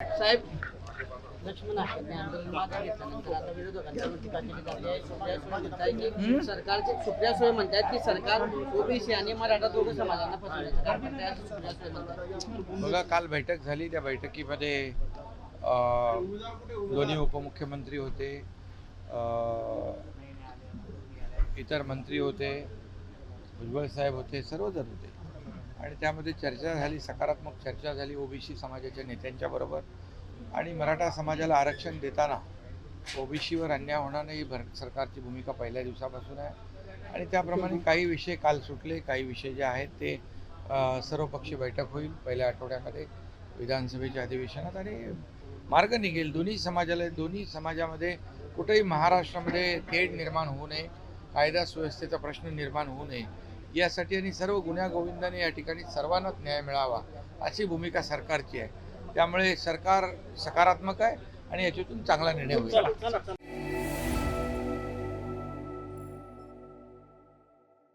साहेब लक्ष्मण आखेने आंदोलन मागे घेतल्यानंतर आता विरोधकांच्यावर टीका केली जाते आहे. सुप्रिया सुळे म्हणताय की सरकारचे सुप्रिया सुळे म्हणतात की सरकार ओबीसी आणि मराठा दोघं समाजांना फसवण्याचं काम करते असं सुप्रिया सुळे म्हणतात. बघा काल बैठक झाली. त्या बैठकीमध्ये अ, दोन्ही उपमुख्यमंत्री होते अ, इतर मंत्री होते भुजबळ साहेब होते सर्वजण होते. आणि त्यामध्ये चर्चा झाली सकारात्मक चर्चा झाली ओबीसी समाजाच्या नेत्यांच्या बरोबर. आणि मराठा समाजाला आरक्षण देताना ओबीसीवर अन्याय होणार नाही ही भर सरकारची भूमिका पहिल्या दिवसापासून आहे. आणि त्याप्रमाणे काही विषय काल सुटले काही विषय जे आहेत ते सर्वपक्षीय बैठक होईल पहिल्या आठवड्यामध्ये विधानसभेच्या अधिवेशनात आणि मार्ग निघेल. दोन्ही समाजाला दोन्ही समाजामध्ये कुठेही महाराष्ट्रामध्ये तेढ निर्माण होऊ नये कायदा सुव्यवस्थेचा प्रश्न निर्माण होऊ नये यासाठी आणि सर्व गुन्ह्यागोविंदाने या ठिकाणी सर्वांनाच न्याय मिळावा अशी भूमिका सरकारची आहे. त्यामुळे सरकार सकारात्मक आहे आणि याच्यातून चांगला निर्णय होईल.